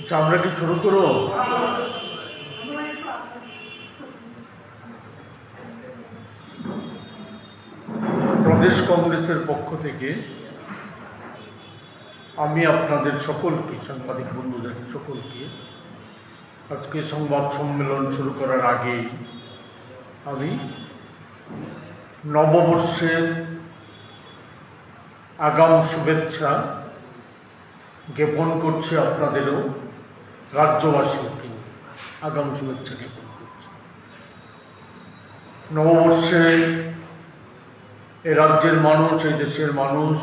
আচ্ছা আমরা কি শুরু করো প্রদেশ কংগ্রেসের পক্ষ থেকে আমি আপনাদের সকলকে, সাংবাদিক বন্ধুদের সকলকে, আজকে সংবাদ সম্মেলন শুরু করার আগেই আমি নববর্ষের আগাম শুভেচ্ছা জ্ঞাপন করছি আপনাদেরও, রাজ্যবাসীকে আগাম শুভেচ্ছা জ্ঞাপন করছি। নববর্ষে এ রাজ্যের মানুষ, এই দেশের মানুষ,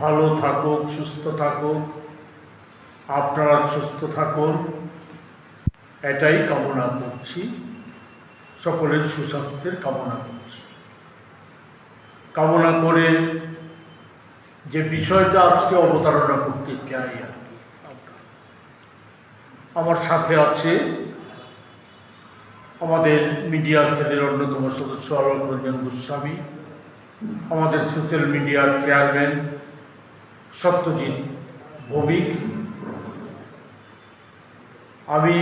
ভালো থাকুক, সুস্থ থাকুক, আপনারা সুস্থ থাকুন, এটাই কামনা করছি, সকলের সুস্বাস্থ্যের কামনা করছি। কামনা করে যে বিষয়টা আজকে অবতারণা করতে চাই আর কি আমার সাথে আছে আমাদের মিডিয়া সেলের অন্যতম সদস্য অলোক রঞ্জন গোস্বামী, আমাদের সোশ্যাল মিডিয়ার চেয়ারম্যান সত্যজিৎ ভৌমিক আমি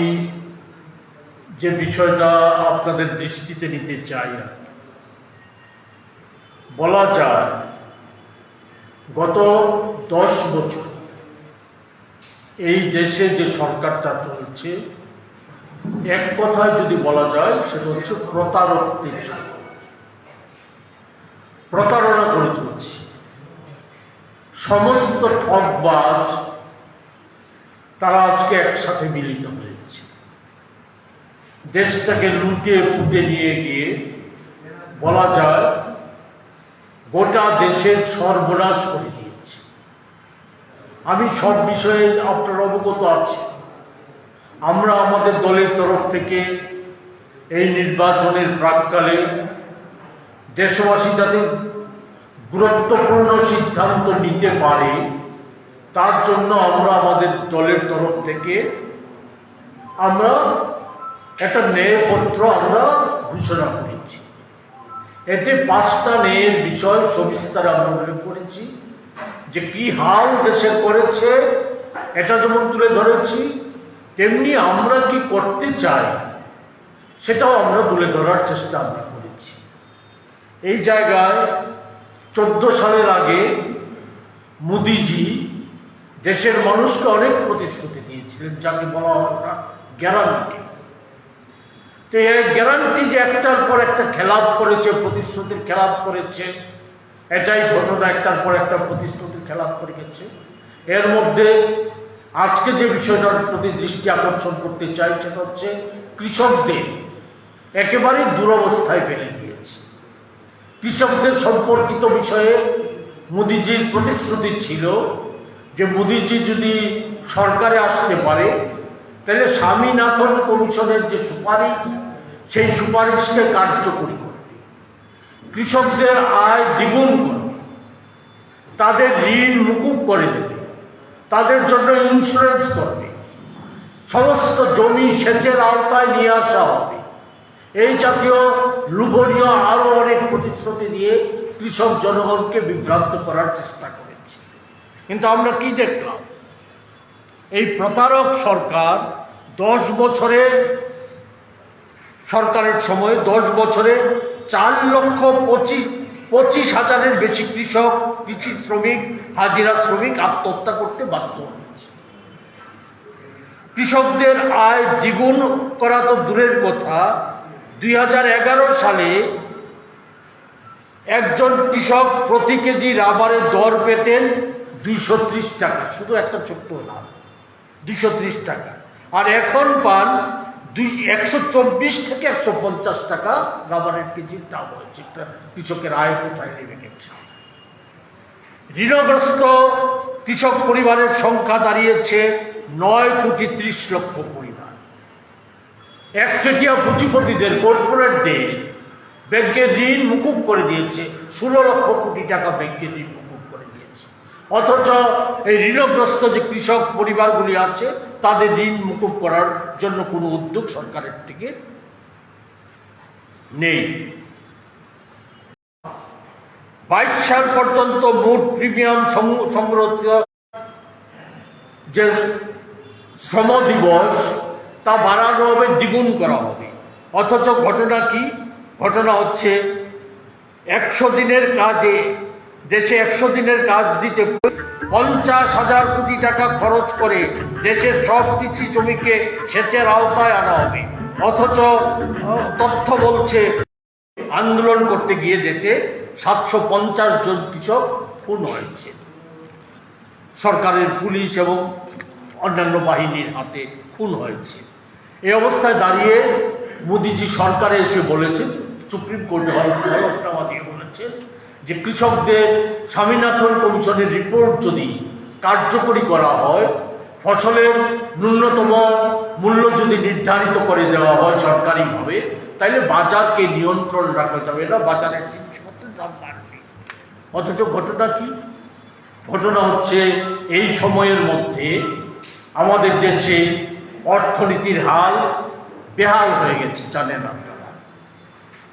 যে বিষয়টা আপনাদের দৃষ্টিতে নিতে চাই আর। বলা যায়, গত দশ বছর এই দেশে যে সরকারটা চলছে, এক কথায় যদি বলা যায়, সেটা হচ্ছে প্রতারকদের প্রতারণা করে চলছে। সমস্ত ঠকবাজ তারা আজকে একসাথে মিলিত হয়েছে। দেশটাকে লুটে পুটে নিয়ে গিয়ে বলা যায় গোটা দেশের সর্বনাশ করে দিয়েছে। আমি সব বিষয়ে আপনার অবগত আছি। আমরা আমাদের দলের তরফ থেকে এই নির্বাচনের প্রাককালে দেশবাসী যাতে গুরুত্বপূর্ণ সিদ্ধান্ত নিতে পারে, তার জন্য আমরা আমাদের দলের তরফ থেকে আমরা একটা ন্যায়পত্র আমরা ঘোষণা করেছি এতে পাঁচটা ন্যায়ের বিষয় সবিস্তারে আমরা উল্লেখ করেছি, যে কি হাল দেশে করেছে, এটা যেমন তুলে ধরেছি, তেমনি আমরা কি করতে চাই, সেটাও আমরা তুলে ধরার চেষ্টা আমরা করেছি। এই জায়গায় চোদ্দ সালের আগে মোদিজি দেশের মানুষকে অনেক প্রতিশ্রুতি দিয়েছিলেন, যাকে বলা হয় গ্যারান্টি তো এই গ্যারান্টি যে একটার পর একটা খেলাপ করেছে, প্রতিশ্রুতির খেলাপ করেছে? এটাই ঘটনা, একটার পর একটা প্রতিশ্রুতির খেলাপ করে গেছে। এর মধ্যে আজকে যে বিষয়টার প্রতি দৃষ্টি আকর্ষণ করতে চাই, সেটা হচ্ছে কৃষকদের একেবারেই দুরবস্থায় ফেলে দিয়েছে। কৃষকদের সম্পর্কিত বিষয়ে মোদিজির প্রতিশ্রুতি ছিল যে মোদিজি যদি সরকারে আসতে পারে, তাহলে স্বামীনাথন কমিশনের যে সুপারিশ সেই সুপারিশকে কার্যকরী করবে কৃষকদের আয় দ্বিগুণ করবে তাদের ঋণ মুকুব করে দেবে। তাদের জন্য ইন্স্যুরেন্স করবে সমস্ত জমি সেচের আওতায় নিয়ে আসা হবে। এই জাতীয় লুভনীয় আরও অনেক প্রতিশ্রুতি দিয়ে কৃষক জনগণকে বিভ্রান্ত করার চেষ্টা করেছে। কিন্তু আমরা কি দেখলাম? এই প্রতারক সরকার দশ বছরে সরকারের সময় দশ বছরে চার লক্ষ পঁচিশ পঁচিশ হাজারের বেশি কৃষক, কৃষি শ্রমিক, হাজিরা শ্রমিক আত্মহত্যা করতে বাধ্য হয়েছে। কৃষকদের আয় দ্বিগুণ করা তো দূরের কথা। দুই হাজার এগারো সালে একজন কৃষক প্রতি কেজি রাবারের দর পেতেন দুইশো ত্রিশ টাকা। শুধু একটা ছোট্ট লাভ, দুইশো টাকা। আর এখন পান দুই, একশো চব্বিশ থেকে একশো পঞ্চাশ টাকা রাবারের কেজির দাম হয়েছে। কৃষকের আয় কোথায় নেমে গেছে ঋণগ্রস্ত কৃষক পরিবারের সংখ্যা দাঁড়িয়েছে নয় কোটি ত্রিশ লক্ষ পরিবার। একচেটিয়া পুঁজিপতিদের কর্পোরেটদের ব্যাংকের ঋণ মুকুব করে দিয়েছে, ষোলো লক্ষ কোটি টাকা ব্যাংকের ঋণ মুকুব করে দিয়েছে। অথচ এই ঋণগ্রস্ত যে কৃষক পরিবারগুলি আছে তাদের ঋণ মুকুব করার জন্য কোনো উদ্যোগ সরকারের থেকে নেই। বাইশ সাল পর্যন্ত মোট প্রিমিয়াম সং- সংগ্রহিত যে শ্রম দিবস, তা বাড়ানো হবে, দ্বিগুণ করা হবে। অথচ ঘটনা কি? ঘটনা হচ্ছে একশো দিনের কাজে, দেশে একশো দিনের কাজ দিতে পঞ্চাশ হাজার কোটি টাকা খরচ করে দেশের সব কৃষি জমিকে সেচের আওতায় আনা হবে। অথচ তথ্য বলছে, আন্দোলন করতে গিয়ে দেশে সাতশো পঞ্চাশ জন কৃষক খুন হয়েছে। সরকারের পুলিশ এবং অন্যান্য বাহিনীর হাতে খুন হয়েছে। এই অবস্থায় দাঁড়িয়ে মোদিজি সরকারে এসে বলেছেন, সুপ্রিম কোর্টে দিয়ে বলেছেন যে কৃষকদের স্বামীনাথন কমিশনের রিপোর্ট যদি কার্যকরী করা হয়, ফসলের ন্যূনতম মূল্য যদি নির্ধারিত করে দেওয়া হয় সরকারিভাবে তাহলে বাজারকে নিয়ন্ত্রণ রাখা যাবে না, বাজারের জিনিসপত্রের দাম বাড়বে। অথচ ঘটনা কি? ঘটনা হচ্ছে এই সময়ের মধ্যে আমাদের দেশে অর্থনীতির হাল বেহাল হয়ে গেছে, জানেন আপনারা।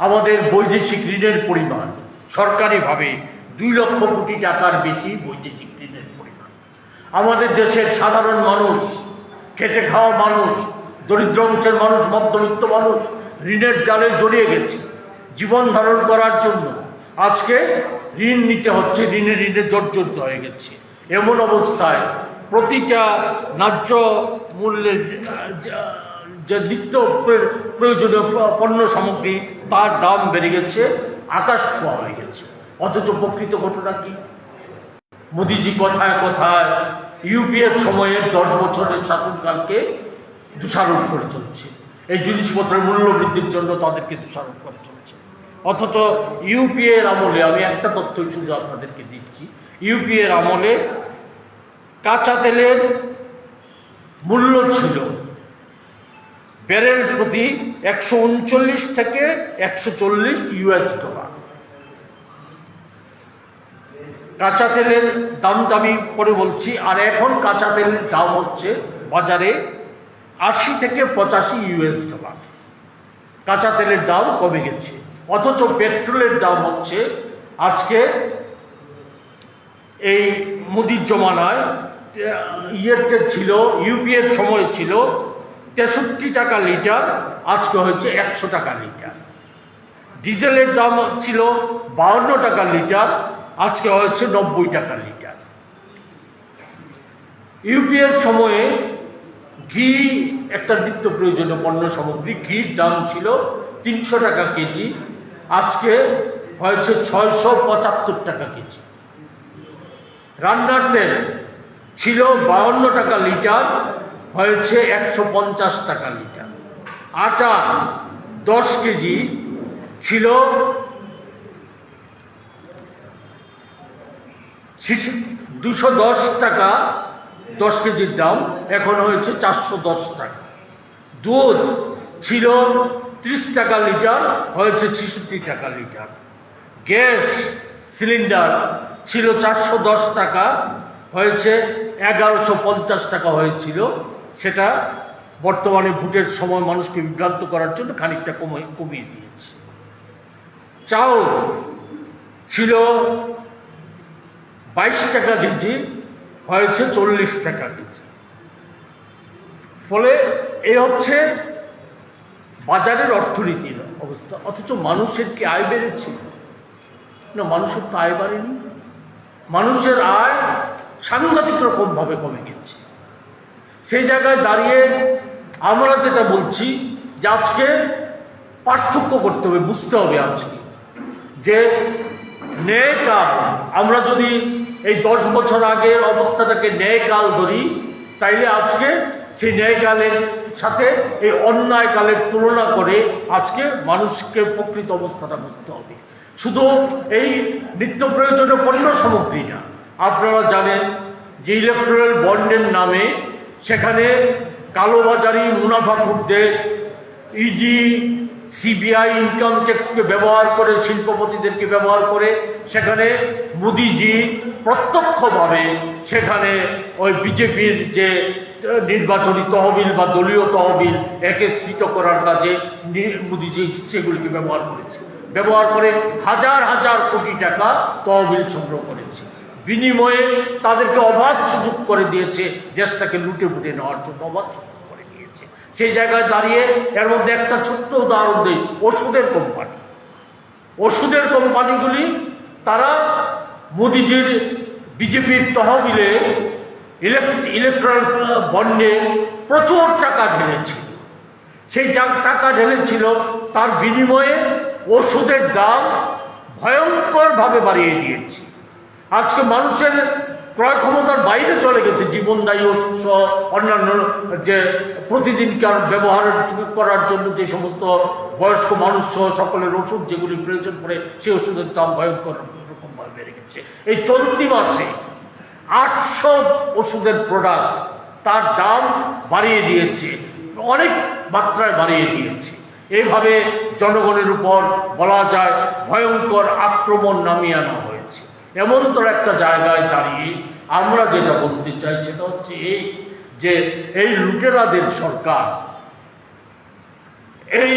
আমাদের বৈদেশিক ঋণের পরিমাণ সরকারিভাবে দুই লক্ষ কোটি টাকার বেশি বৈদেশিক ঋণের পরিমাণ। আমাদের দেশের সাধারণ মানুষ, খেটে খাওয়া মানুষ, দরিদ্র অংশের মানুষ, মধ্যবিত্ত মানুষ ঋণের জালে জড়িয়ে গেছে। জীবন ধারণ করার জন্য আজকে ঋণ নিতে হচ্ছে ঋণে ঋণে জর্জরিত হয়ে গেছে। এমন অবস্থায় প্রতিটা ন্যায্য মূল্যের যে নিত্য প্রয়োজনীয় পণ্য সামগ্রী তার দাম বেড়ে গেছে। আকাশ ছোঁয়া হয়ে গেছে। অথচ প্রকৃত ঘটনা কি? মোদিজি কথায় কথায় ইউপিএর সময়ে দশ বছরের শাসনকালকে দোষারোপ করে চলছে। এই জিনিসপত্রের মূল্য বৃদ্ধির জন্য তাদেরকে দোষারোপ করে চলছে। অথচ ইউপিএ এর আমলে আমি একটা তথ্য শুধু আপনাদেরকে দিচ্ছি। ইউপিএ এর আমলে কাঁচা তেলের মূল্য ছিল ব্যারেল প্রতি একশো উনচল্লিশ থেকে একশো চল্লিশ ইউএস ডলার কাঁচা তেলের দাম দামি পরে বলছি, আর এখন কাঁচা তেলের দাম হচ্ছে বাজারে আশি থেকে পঁচাশি ইউএস ডলার কাঁচা তেলের দাম কমে গেছে, অথচ পেট্রোলের দাম হচ্ছে আজকে এই মুদির জমানায়, ইয়েতে ছিল ইউপিএর সময় ছিল তেষট্টি টাকা লিটার, আজকে হয়েছে একশো টাকা লিটার। ডিজেলের দাম ছিল বাউন্ন টাকা লিটার, আজকে হয়েছে নব্বই টাকা লিটার। ইউপিএর সময়ে ঘি, একটা নিত্য প্রয়োজনীয় পণ্য সামগ্রী, ঘির দাম ছিল তিনশো টাকা কেজি, আজকে হয়েছে ছয়শো পঁচাত্তর টাকা কেজি। রান্নার তেল ছিল বাউন্ন টাকা লিটার হয়েছে একশো পঞ্চাশ টাকা লিটার। আটা দশ কেজি ছিল দুশো দশ টাকা দশ কেজির দাম, এখন হয়েছে চারশো দশ টাকা। দুধ ছিল ত্রিশ টাকা লিটার, হয়েছে ছেষট্টি টাকা লিটার। গ্যাস সিলিন্ডার ছিল চারশো দশ টাকা, হয়েছে এগারোশো পঞ্চাশ টাকা হয়েছিল। সেটা বর্তমানে ভোটের সময় মানুষকে বিভ্রান্ত করার জন্য খানিকটা কমে কমিয়ে দিয়েছে। চাউল ছিল বাইশ টাকা কেজি, হয়েছে চল্লিশ টাকা কেজি। ফলে এ হচ্ছে বাজারের অর্থনীতির অবস্থা। অথচ মানুষের কি আয় বেড়েছে? না, মানুষের তো আয় বাড়েনি। মানুষের আয় সাংঘাতিক রকমভাবে কমে গেছে। সেই জায়গায় দাঁড়িয়ে আমরা যেটা বলছি যে আজকে পার্থক্য করতে হবে, বুঝতে হবে আজকে যে ন্যায় কাল, আমরা যদি এই দশ বছর আগের অবস্থাটাকে ন্যায় কাল ধরি, তাইলে আজকে সেই ন্যায় কালের সাথে এই অন্যায় কালের তুলনা করে আজকে মানুষকে প্রকৃত অবস্থাটা বুঝতে হবে। শুধু এই নিত্য প্রয়োজনীয় পণ্য সামগ্রী না, আপনারা জানেন যে ইলেকট্রাল বন্ডের নামে সেখানে কালোবাজারি মুনাফাখুরদের ইডি সিবিআই ইনকাম ট্যাক্সকে ব্যবহার করে, শিল্পপতিদেরকে ব্যবহার করে, সেখানে মোদিজি প্রত্যক্ষভাবে সেখানে ওই বিজেপির যে নির্বাচনী তহবিল বা দলীয় তহবিল একে স্ফীত করার কাজে মোদিজি সেগুলিকে ব্যবহার করেছে। ব্যবহার করে হাজার হাজার কোটি টাকা তহবিল সংগ্রহ করেছে। বিনিময়ে তাদেরকে অবাধ সুযোগ করে দিয়েছে, দেশটাকে লুটে ফুটে নেওয়ার জন্য অবাধ সুযোগ করে দিয়েছে। সেই জায়গায় দাঁড়িয়ে এর মধ্যে একটা ছোট্ট উদাহরণ দিই, ওষুধের কোম্পানি। ওষুধের কোম্পানিগুলি, তারা মোদিজির বিজেপির তহবিলে ইলেকট্রাল বন্ডে প্রচুর টাকা ঢেলেছিল। সেই যা- টাকা ঢেলেছিল, তার বিনিময়ে ওষুধের দাম ভয়ঙ্করভাবে বাড়িয়ে দিয়েছে। আজকে মানুষের ক্রয় ক্ষমতার বাইরে চলে গেছে, জীবনদায়ী ওষুধ অন্যান্য যে প্রতিদিনকার ব্যবহার করার জন্য যে সমস্ত বয়স্ক মানুষ সহ সকলের ওষুধ যেগুলি প্রয়োজন পড়ে সেই ওষুধের দাম ভয়ঙ্কর রকমভাবে বেড়ে গেছে। এই চলতি মাসে আটশো ওষুধের প্রোডাক্ট তার দাম বাড়িয়ে দিয়েছে, অনেক মাত্রায় বাড়িয়ে দিয়েছে। এইভাবে জনগণের উপর বলা যায় ভয়ঙ্কর আক্রমণ নামিয়ে আনা হয়েছে। এমন তোর একটা জায়গায় দাঁড়িয়ে আমরা যেটা বলতে চাই সেটা হচ্ছে এই যে এই লুটেরাদের সরকার, এই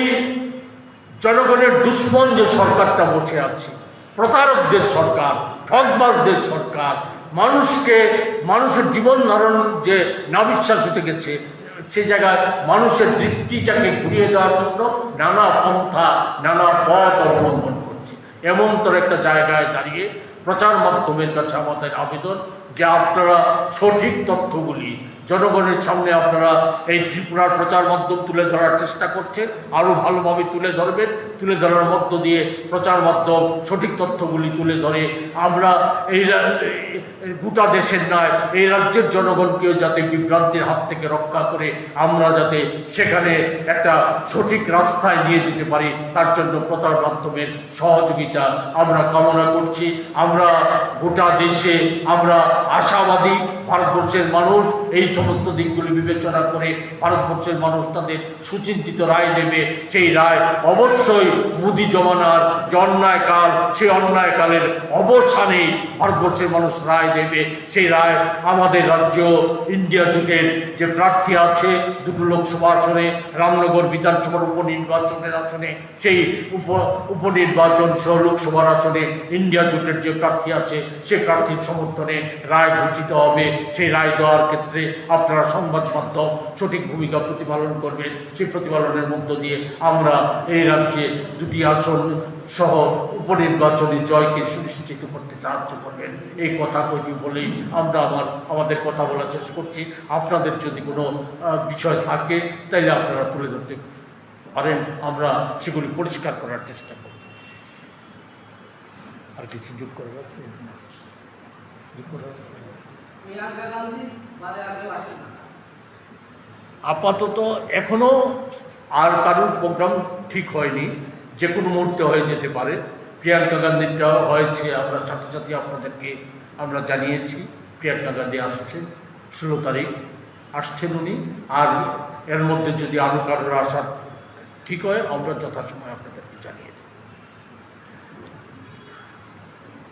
জনগণের দুশ্মন যে সরকারটা বসে আছে, প্রতারকদের সরকার ঠকবাজদের সরকার, মানুষকে, মানুষের জীবন ধারণ যে নাবিশ্বাস হতে গেছে, সে জায়গায় মানুষের দৃষ্টিটাকে ঘুরিয়ে দেওয়ার জন্য নানা পন্থা, নানা পথ অবলম্বন করছে। এমন তোর একটা জায়গায় দাঁড়িয়ে প্রচার মাধ্যমের কাছে আমাদের আবেদন যে আপনারা সঠিক তথ্যগুলি জনগণের সামনে আপনারা এই ত্রিপুরার প্রচার মাধ্যম তুলে ধরার চেষ্টা করছেন, আরও ভালোভাবে তুলে ধরবেন, তুলে ধরার মধ্য দিয়ে প্রচার মাধ্যম, সঠিক তথ্যগুলি তুলে ধরে আমরা এই গোটা দেশের নয় এই রাজ্যের জনগণকেও যাতে বিভ্রান্তির হাত থেকে রক্ষা করে আমরা যাতে সেখানে একটা সঠিক রাস্তায় নিয়ে যেতে পারি, তার জন্য প্রচার মাধ্যমের সহযোগিতা আমরা কামনা করছি। আমরা গোটা দেশে আমরা আশাবাদী ভারতবর্ষের মানুষ এই সমস্ত দিকগুলি বিবেচনা করে ভারতবর্ষের মানুষ তাদের সুচিন্তিত রায় দেবে। সেই রায় অবশ্যই মুদি জমানার যে অন্যায়কাল, সেই অন্যায়কালের অবসানে ভারতবর্ষের মানুষ রায় দেবে। সেই রায় আমাদের রাজ্য, ইন্ডিয়া জোটের যে প্রার্থী আছে দুটো লোকসভা আসনে, রামনগর বিধানসভার উপনির্বাচনের আসনে, সেই উপ, উপনির্বাচন সহ লোকসভার আসনে ইন্ডিয়া জোটের যে প্রার্থী আছে, সে প্রার্থীর সমর্থনে রায় ঘোষিত হবে। সেই রায় দেওয়ার ক্ষেত্রে আপনারা সংবাদ মাধ্যম সঠিক ভূমিকা প্রতিপালন করবেন, সেই প্রতিপালনের মধ্য দিয়ে আমরা এই রাজ্যে দুটি আসন সহ উপনির্বাচনী জয়কে সুনিশ্চিত করতে সাহায্য করবেন। এই কথা কইটি বলেই আমরা আমার, আমাদের কথা বলা শেষ করছি। আপনাদের যদি কোনো বিষয় থাকে, তাইলে আপনারা তুলে ধরতে পারেন। আমরা সেগুলি পরিষ্কার করার চেষ্টা করব। আর কিছু যোগ করার যোগ আপাতত এখনও আর কারোর প্রোগ্রাম ঠিক হয়নি, যে কোনো মুহূর্তে হয়ে যেতে পারে। প্রিয়াঙ্কা গান্ধীটা হয়েছে, আমরা সাথে আপনাদেরকে আমরা জানিয়েছি, প্রিয়াঙ্কা গান্ধী আসছে ষোলো তারিখ আসছেন উনি, আর এর মধ্যে যদি আরও কারোর আসা ঠিক হয়, আমরা যথাসময় আপনাদেরকে জানিয়ে